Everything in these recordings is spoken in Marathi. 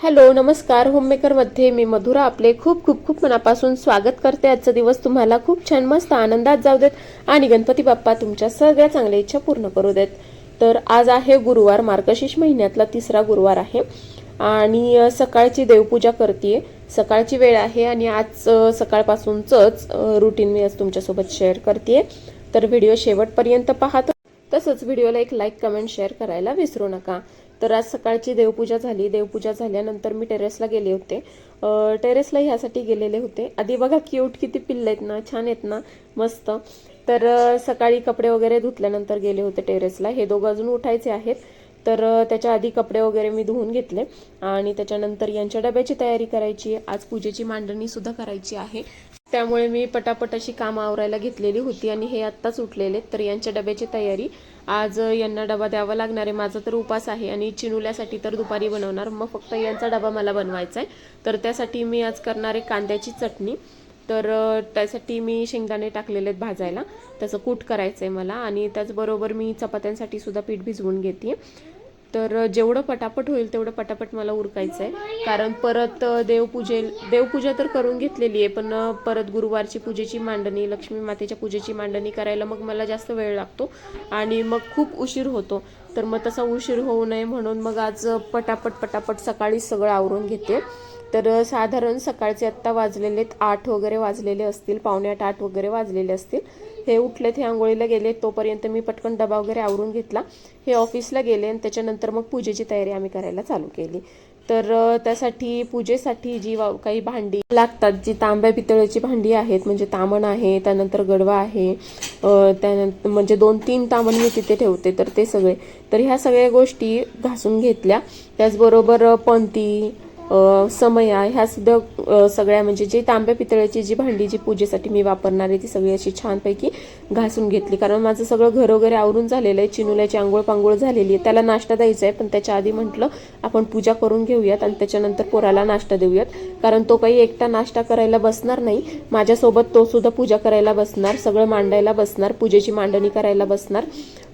हॅलो नमस्कार. होममेकरमध्ये मी मधुरा आपले खूप खूप खूप मनापासून स्वागत करते. आजचा दिवस तुम्हाला खूप छान मस्त आनंदात जाऊ देत आणि गणपती बाप्पा तुमच्या सगळ्या चांगल्या इच्छा पूर्ण करू देत. तर आज आहे गुरुवार मार्गशीर्ष महिन्यातला तिसरा गुरुवार आहे. आणि सकाळची देवपूजा करते सकाळची वेळ आहे आणि आज सकाळपासूनचंच सकाळपासूनच रुटीन मी आज तुमच्यासोबत शेअर करते तर व्हिडिओ शेवटपर्यंत पाहत तसंच व्हिडिओला एक लाईक कमेंट शेअर करायला विसरू नका. तर आज सकाळची देवपूजा झाली. देवपूजा झाल्यानंतर मी टेरेसला गेले होते. टेरेसला ह्यासाठी गेलेले होते. आधी बघा क्यूट किती पिल्ले आहेत ना छान आहेत ना मस्त. तर सकाळी कपडे वगैरे धुतल्यानंतर गेले होते टेरेसला हे दोघं अजून उठायचे आहेत. तर त्याच्या आधी कपडे वगैरे मी धुवून घेतले आणि त्याच्यानंतर यांच्या डब्याची तयारी करायची आज पूजेची मांडणी सुद्धा करायची आहे. त्यामुळे मी पटापट अशी कामं आवरायला घेतलेली होती आणि हे आत्ताच उठलेले. तर यांच्या डब्याची तयारी. आज यांना डबा द्यावा लागणार आहे. माझा तर उपास आहे आणि चिनुल्यासाठी तर दुपारी बनवणार. मग फक्त यांचा डबा मला बनवायचा आहे तर त्यासाठी मी आज करणार आहे कांद्याची चटणी. तर त्यासाठी मी शेंगदाणे टाकलेले आहेत भाजायला. त्याचं कूट करायचं आहे मला आणि त्याचबरोबर मी चपात्यांसाठी सुद्धा पीठ भिजवून घेते तर जेवढं पटापट होईल तेवढं पटापट मला उरकायचं आहे. कारण परत देवपूजे देवपूजा तर करून घेतलेली आहे पण परत गुरुवारची पूजेची मांडणी लक्ष्मी मातेच्या पूजेची मांडणी करायला मग मला जास्त वेळ लागतो आणि मग खूप उशीर होतो. तर मग तसा उशीर होऊ नये म्हणून मग आज पटापट पटापट सकाळी सगळं आवरून घेते. तर साधारण सकाळचे आत्ता वाजलेले आठ वगैरे वाजलेले असतील पावणे आठ आठ वगैरे वाजलेले असतील. हे उठलेत हे आंघोळीला गेले तोपर्यंत मी पटकन डबा वगैरे आवरून घेतला. हे ऑफिसला गेले आणि त्याच्यानंतर मग पूजेची तयारी आम्ही करायला चालू केली. तर त्यासाठी पूजेसाठी जी काही भांडी लागतात जी तांब्या पितळेची भांडी आहेत म्हणजे तामण आहे त्यानंतर गडवा आहे त्यानंतर म्हणजे दोन तीन तामण मी तिथे ठेवते तर ते सगळे. तर ह्या सगळ्या गोष्टी घासून घेतल्या. त्याचबरोबर पंती समया ह्या सुद्धा सगळ्या म्हणजे जे तांब्या पितळ्याची जी भांडी जी पूजेसाठी मी वापरणार आहे ती सगळी अशी छानपैकी घासून घेतली. कारण माझं सगळं घर वगैरे आवरून झालेलं आहे. चिनुल्याची आंघोळ पांघोळ झालेली आहे. त्याला नाश्ता द्यायचा आहे. पण त्याच्या आधी म्हटलं आपण पूजा करून घेऊयात आणि त्याच्यानंतर पोराला नाश्ता देऊयात. कारण तो काही एकटा नाश्ता करायला बसणार नाही. माझ्यासोबत तो सुद्धा पूजा करायला बसणार. सगळं मांडायला बसणार. पूजेची मांडणी करायला बसणार.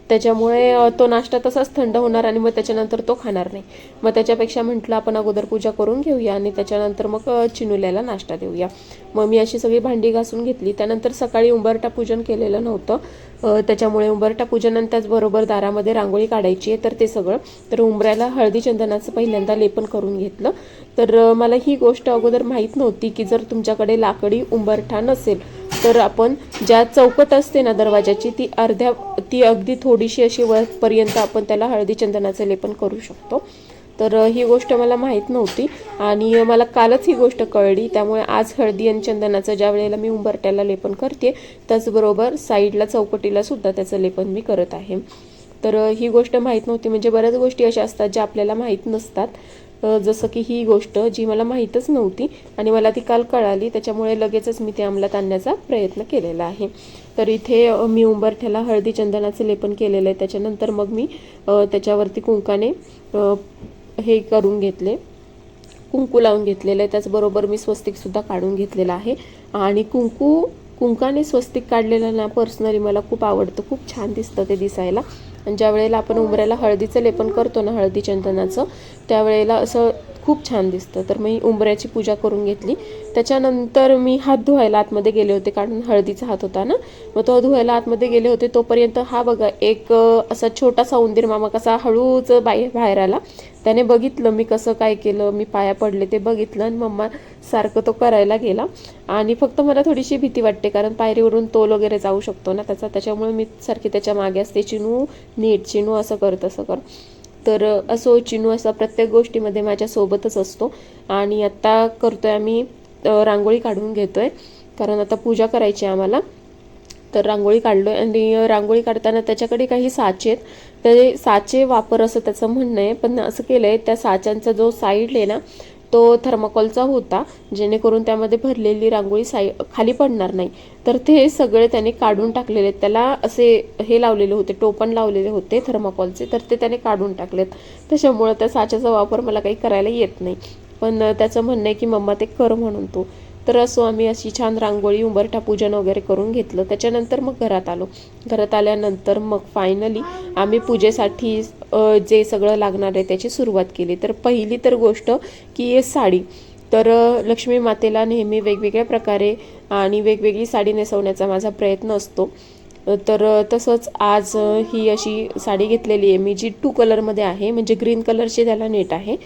त्याच्यामुळे तो नाश्ता तसाच थंड होणार आणि मग त्याच्यानंतर तो खाणार नाही. मग त्याच्यापेक्षा म्हटलं आपण अगोदर पूजा करून घेऊया आणि त्याच्यानंतर मग चिनुल्याला नाश्ता देऊया. मग मी अशी सगळी भांडी घासून घेतली. त्यानंतर सकाळी उंबरटा पूजन केलेलं नव्हतं. त्याच्यामुळे उंबरटा पूजन आणि त्याचबरोबर दारामध्ये रांगोळी काढायची आहे तर ते सगळं. तर उंबऱ्याला हळदी चंदनाचं पहिल्यांदा लेपन करून घेतलं. तर मला ही गोष्ट अगोदर माहीत नव्हती की जर तुमच्याकडे लाकडी उंबरठा नसेल तर आपण ज्या चौकट असते ना दरवाजाची ती अर्ध्या ती अगदी थोडीशी अशी वरपर्यंत आपण त्याला हळदी चंदनाचं लेपन करू शकतो. तर ही गोष्ट मला माहीत नव्हती आणि मला कालच ही गोष्ट कळली. त्यामुळे आज हळदी आणि चंदनाचं ज्या वेळेला मी उंबरट्याला लेपन करते त्याचबरोबर साईडला चौकटीला सुद्धा त्याचं लेपन मी करत आहे. तर ही गोष्ट माहीत नव्हती. म्हणजे बऱ्याच गोष्टी अशा असतात ज्या आपल्याला माहीत नसतात. जसं की ही गोष्ट जी मला माहीतच नव्हती आणि मला ती काल कळाली त्याच्यामुळे लगेचच मी ते अंमलात आणण्याचा प्रयत्न केलेला आहे. तर इथे मी उंबरठ्याला हळदी चंदनाचं लेपन केलेलं आहे. त्याच्यानंतर मग मी त्याच्यावरती कुंकाने हे करून घेतले कुंकू लावून घेतलेलं आहे. त्याचबरोबर मी स्वस्तिकसुद्धा काढून घेतलेलं आहे. आणि कुंकू कुंकाने स्वस्तिक काढलेलं ना पर्सनली मला खूप आवडतं खूप छान दिसतं ते दिसायला. ज्या वेळेला आपण उंबऱ्याला हळदीचं लेपन करतो ना हळदी चंदनाचं त्यावेळेला असं खूप छान दिसतं. तर मी उंबऱ्याची पूजा करून घेतली. त्याच्यानंतर मी हात धुवायला आतमध्ये गेले होते कारण हळदीचा हात होता ना. मग तो धुवायला आतमध्ये गेले होते. तोपर्यंत हा बघा एक असा छोटासा उंदीर मामा कसा हळूच बाई बाहेर आला. त्याने बघितलं मी कसं काय केलं. मी पाया पडले ते बघितलं आणि मम्मा सारखं तो करायला गेला. आणि फक्त मला थोडीशी भीती वाटते कारण पायरीवरून तोल वगैरे जाऊ शकतो ना त्याचा. त्याच्यामुळे मी सारखी त्याच्यामागे असते चिनू नीट चिनू असं कर तसं कर तर असो चिनू असा प्रत्येक गोष्टीमध्ये माझ्यासोबतच असतो. आणि आत्ता करतो आहे आम्ही रांगोळी काढून घेतो आहे कारण आता पूजा करायची आहे आम्हाला. तर रांगोळी काढलो आहे आणि रांगोळी काढताना त्याच्याकडे काही साचे आहेत. ते साचे वापर असं त्याचं म्हणणं आहे. पण असं केलं आहे त्या साच्यांचा जो साईड आहे ना तो थर्माकोलचा होता जेणेकरून त्यामध्ये भरलेली रांगोळी साई खाली पडणार नाही. तर ते सगळे त्याने काढून टाकलेले आहेत. त्याला असे हे लावलेले होते टोपण लावलेले होते थर्माकोलचे तर ते त्याने काढून टाकलेत. त्याच्यामुळं त्या साच्याचा वापर मला काही करायला येत नाही. पण त्याचं म्हणणं आहे की मम्मा ते कर म्हणून तू. तर असो आम्ही अशी छान रांगोळी उंबरठा पूजन वगैरे करून घेतलं. त्याच्यानंतर मग घरात आलो. घरात आल्यानंतर मग फायनली आम्ही पूजेसाठी जे सगळं लागणार आहे त्याची सुरुवात केली. तर पहिली तर गोष्ट की साडी. तर लक्ष्मी मातेला नेहमी वेगवेगळ्या प्रकारे आणि वेगवेगळी साडी नेसवण्याचा माझा प्रयत्न असतो. तर तसंच आज ही अशी साडी घेतलेली आहे. मी जी टू कलरमध्ये आहे म्हणजे ग्रीन कलरची त्याला नेट आहे.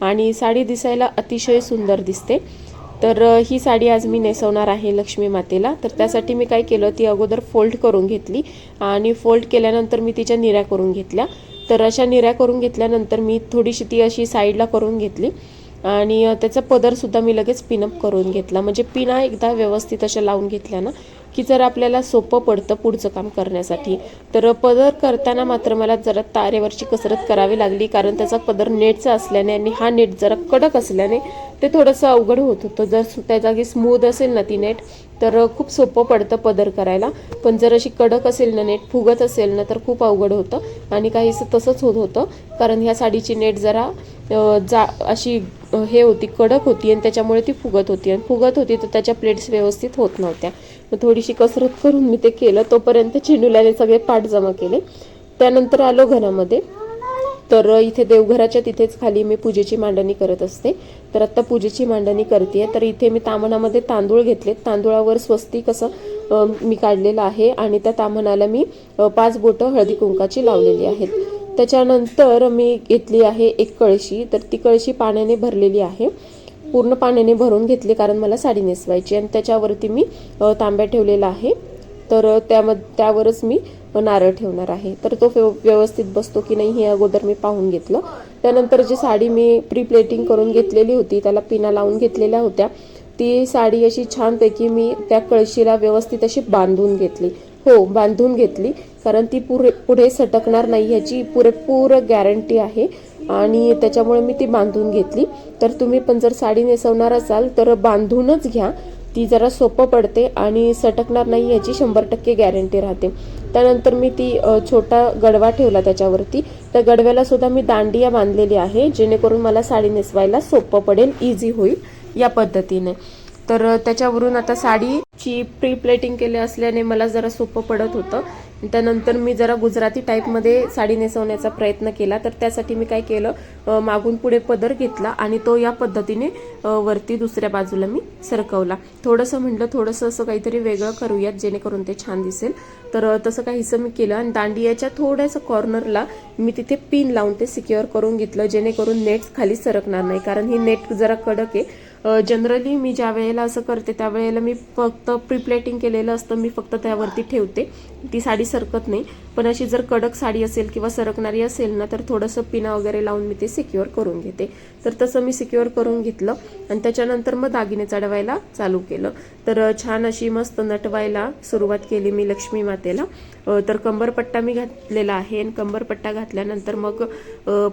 आणि साडी दिसायला अतिशय सुंदर दिसते. तर ही साडी आज मी नेसवणार आहे लक्ष्मी मातेला. तर त्यासाठी मी काय केलं ती अगोदर फोल्ड करून घेतली आणि फोल्ड केल्यानंतर मी तिच्या निऱ्या करून घेतल्या. तर अशा निऱ्या करून घेतल्यानंतर मी थोडीशी ती अशी साईडला करून घेतली. आणि त्याचा पदरसुद्धा मी लगेच पिनअप करून घेतला. म्हणजे पिना एकदा व्यवस्थित अशा लावून घेतल्या ना की जर आपल्याला सोपं पडतं पुढचं काम करण्यासाठी. तर पदर करताना मात्र मला जरा तारेवरची कसरत करावी लागली कारण त्याचा पदर नेटचा असल्याने आणि हा नेट जरा कडक असल्याने ते थोडंसं अवघड होत होतं. जर त्या जागी स्मूथ असेल ना ती नेट तर खूप सोपं पडतं पदर करायला. पण जर अशी कडक असेल ना नेट फुगत असेल ना तर खूप अवघड होतं. आणि काहीसं तसंच होत होतं कारण ह्या साडीची नेट जरा जा अशी हे होती कडक होती आणि त्याच्यामुळे ती फुगत होती. आणि फुगत होती तर त्याच्या प्लेट्स व्यवस्थित होत नव्हत्या. मग थोडीशी कसरत करून मी ते केलं. तोपर्यंत चिनुल्याने सगळे पाठ जमा केले. त्यानंतर आलो घरामध्ये. तर इथे देवघराच्या तिथेच खाली मी पूजेची मांडणी करत असते. तर आत्ता पूजेची मांडणी करते तर इथे मी तामणामध्ये तांदूळ घेतले तांदूळावर स्वस्तिक असं मी काढलेलं आहे. आणि त्या तामणाला मी पाच बोटं हळदी कुंकाची लावलेली आहेत. त्याच्यानंतर मी घेतली आहे एक कळशी. तर ती कळशी पाण्याने भरलेली आहे. पूर्ण पाण्याने भरून घेतली कारण मला साडी नेसवायची आणि त्याच्यावरती मी तांब्या ठेवलेला आहे. तर त्याम त्यावरच मी नारळ ठेवणार आहे. तर तो व्यव- व्यवस्थित बसतो की नाही हे अगोदर मी पाहून घेतलं. त्यानंतर जी साडी मी प्री प्लेटिंग करून घेतलेली होती त्याला पिना लावून घेतलेल्या होत्या ती साडी अशी छानपैकी मी त्या कळशीला व्यवस्थित अशी बांधून घेतली. हो बांधून घेतली. कारण ती पुरे पुढे सटकणार नाही ह्याची पुरेपूर गॅरंटी आहे. आणि त्याच्यामुळे मी ती बांधून घेतली. तर तुम्ही पण जर साडी नेसवणार असाल तर बांधूनच घ्या. ती जरा सोपं पडते आणि सटकणार नाही याची शंभर टक्के गॅरंटी राहते. त्यानंतर मी ती छोटा गडवा ठेवला त्याच्यावरती. त्या गडव्याला सुद्धा मी दांडिया बांधलेली आहे जेणेकरून मला साडी नेसवायला सोपं पडेल इझी होईल या पद्धतीने. तर त्याच्यावरून आता साडीची प्री प्लेटिंग केली असल्याने मला जरा सोपं पडत होतं. त्यानंतर मी जरा गुजराती टाईपमध्ये साडी नेसवण्याचा प्रयत्न केला. तर त्यासाठी मी काय केलं मागून पुढे पदर घेतला आणि तो या पद्धतीने वरती दुसऱ्या बाजूला मी सरकवला. थोडंसं म्हटलं थोडंसं असं काहीतरी वेगळं करूयात जेणेकरून ते छान दिसेल. तर तसं काहीसं मी केलं आणि दांडियाच्या थोड्यासं कॉर्नरला मी तिथे पिन लावून ते सिक्युअर करून घेतलं जेणेकरून नेट खाली सरकणार नाही. कारण ही नेट जरा कडक आहे. जनरली मी ज्या वेळेला असं करते त्यावेळेला मी फक्त प्रिप्लेटिंग केलेलं असतं मी फक्त त्यावरती ठेवते. ती साडी सरकत नाही. पण अशी जर कडक साडी असेल किंवा सरकणारी असेल ना तर थोडंसं पिना वगैरे लावून मी ते सिक्युअर करून घेते. तर तसं मी सिक्युअर करून घेतलं आणि त्याच्यानंतर मग दागिने चढवायला चालू केलं. तर छान अशी मस्त नटवायला सुरुवात केली मी लक्ष्मी मातेला. तर कंबरपट्टा मी घातलेला आहे आणि कंबरपट्टा घातल्यानंतर मग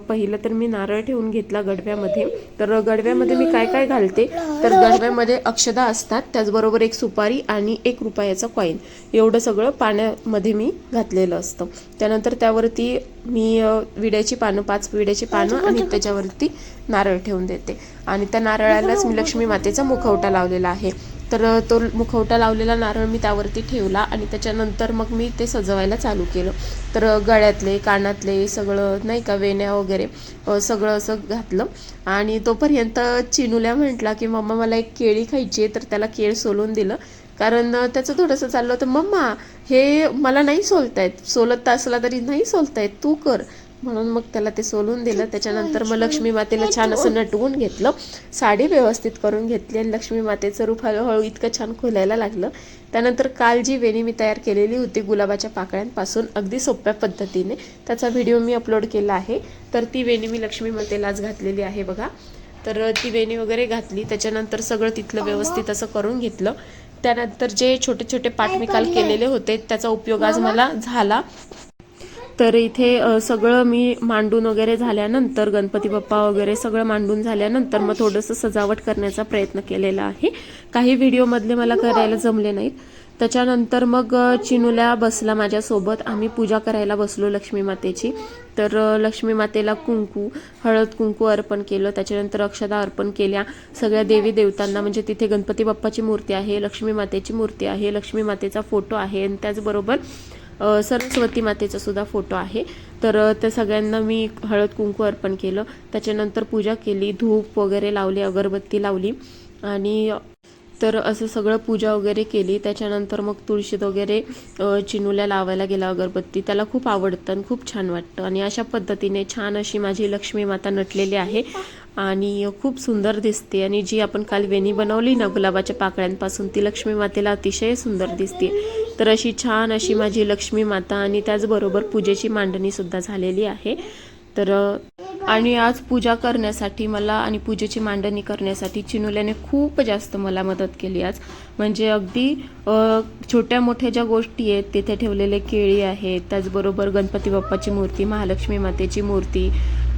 पहिलं तर मी नारळ ठेवून घेतला गडव्यामध्ये. तर गडव्यामध्ये मी काय काय घालते? तर गडव्यामध्ये अक्षदा असतात त्याचबरोबर एक सुपारी आणि एक रुपयाचा कॉईन एवढं सगळं पाण्यामध्ये मी घातलेलं असतं. त्यानंतर त्यावरती मी विड्याची पानं पाच विड्याची पानं आणि त्याच्यावरती नारळ ठेवून देते. आणि त्या नारळालाच मी लक्ष्मी मातेचा मुखवटा लावलेला आहे. तर तो मुखवटा लावलेला नारळ मी त्यावरती ठेवला आणि त्याच्यानंतर मग मी ते सजवायला चालू केलं. तर गळ्यातले कानातले सगळं नाही का वेण्या वगैरे सगळं असं घातलं. आणि तोपर्यंत चिनूल्या म्हटला की मम्मा मला एक केळी खायची आहे. तर त्याला केळ सोलून दिलं. कारण त्याचं थोडंसं चाललं होतं मम्मा हे मला नाही सोलता येत सोलत असला तरी नाही सोलता येत तू कर. म्हणून मग त्याला ते सोलून दिलं. त्याच्यानंतर मग लक्ष्मी मातेला छान असं नटवून घेतलं. साडी व्यवस्थित करून घेतली आणि लक्ष्मी मातेचं रूप हळूहळू इतकं छान खुलायला लागलं. त्यानंतर काल जी वेणी मी तयार केलेली होती गुलाबाच्या पाकळ्यांपासून अगदी सोप्या पद्धतीने. त्याचा व्हिडिओ मी अपलोड केला आहे. तर ती वेणी मी लक्ष्मी मातेला आज घातलेली आहे बघा. तर ती वेणी वगैरे घातली. त्याच्यानंतर सगळं तिथलं व्यवस्थित असं करून घेतलं. त्यानंतर जे छोटे छोटे पाठ मी काल केलेले होते त्याचा उपयोग आज मला झाला. तर इथे सगळं मी मांडून वगैरे झाल्यानंतर गणपती बाप्पा वगैरे सगळं मांडून झाल्यानंतर मग थोडंसं सजावट करण्याचा प्रयत्न केलेला आहे. काही व्हिडिओमधले मला करायला जमले नाहीत. त्याच्यानंतर मग चिनूला बसला माझ्यासोबत. आम्ही पूजा करायला बसलो लक्ष्मी मातेची. तर लक्ष्मी मातेला कुंकू हळद कुंकू अर्पण केलं. त्याच्यानंतर अक्षदा अर्पण केल्या. सगळ्या देवी देवतांना म्हणजे तिथे गणपती बाप्पाची मूर्ती आहे लक्ष्मी मातेची मूर्ती आहे लक्ष्मी मातेचा फोटो आहे आणि त्याचबरोबर सरस्वती मातेचा सुद्धा फोटो आहे. तर त्या सगळ्यांना मी हळद कुंकू अर्पण केलं. त्याच्यानंतर पूजा केली. धूप वगैरे लावली अगरबत्ती लावली. आणि तर असं सगळं पूजा वगैरे केली. त्याच्यानंतर मग तुळशीत वगैरे चिनूला लावायला गेला अगरबत्ती. त्याला खूप आवडतं आणि खूप छान वाटतं. आणि अशा पद्धतीने छान अशी माझी लक्ष्मी माता नटलेली आहे. आणि खूप सुंदर दिसते. आणि जी आपण काल वेणी बनवली ना गुलाबाच्या पाकळ्यांपासून ती लक्ष्मी मातेला अतिशय सुंदर दिसते. तर अशी छान अशी माझी लक्ष्मी माता आणि त्याचबरोबर पूजेची मांडणीसुद्धा झालेली आहे. तर आणि आज पूजा करण्यासाठी मला आणि पूजेची मांडणी करण्यासाठी चिनुल्याने खूप जास्त मला मदत केली आज. म्हणजे अगदी छोट्या मोठ्या ज्या गोष्टी आहेत तिथे ठेवलेले केळी आहेत त्याचबरोबर गणपती बाप्पाची मूर्ती महालक्ष्मी मातेची मूर्ती.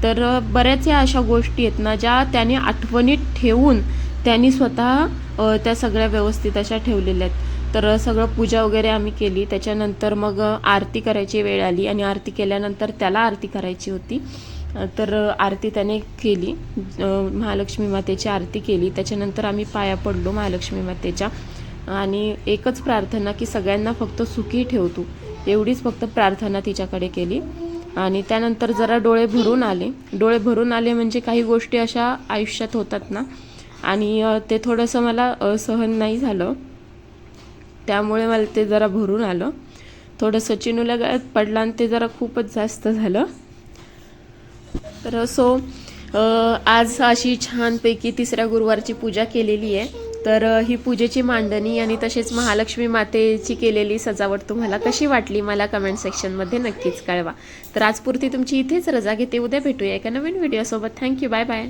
तर बऱ्याच या अशा गोष्टी आहेत ना ज्या त्याने आठवणीत ठेवून त्यांनी स्वतः त्या सगळ्या व्यवस्थित अशा ठेवलेल्या आहेत. तर सगळं पूजा वगैरे आम्ही केली. त्याच्यानंतर मग आरती करायची वेळ आली आणि आरती केल्यानंतर त्याला आरती करायची होती. तर आरती त्याने केली. महालक्ष्मी मातेची आरती केली. त्याच्यानंतर आम्ही पाया पडलो महालक्ष्मी मातेच्या. आणि एकच प्रार्थना की सगळ्यांना फक्त सुखी ठेव तू. एवढीच फक्त प्रार्थना तिच्याकडे केली. आणि त्यानंतर जरा डोळे भरून आले. डोळे भरून आले म्हणजे काही गोष्टी अशा आयुष्यात होतात ना. आणि ते थोडंसं मला सहन नाही झालं. त्यामुळे मला ते जरा भरून आलं. थोडं सचिनूला गळ्यात पडलं आणि ते जरा खूपच जास्त झालं. तर सो आज अशी छानपैकी तिसऱ्या गुरुवारची पूजा केलेली आहे. तर ही पूजेची मांडणी आणि तसेच महालक्ष्मी मातेची केलेली सजावट तुम्हाला कशी वाटली मला कमेंट सेक्शनमध्ये नक्कीच कळवा. तर आजपुरती तुमची इथेच रजा घेते. उद्या भेटूया एका नवीन व्हिडिओसोबत थँक्यू बाय बाय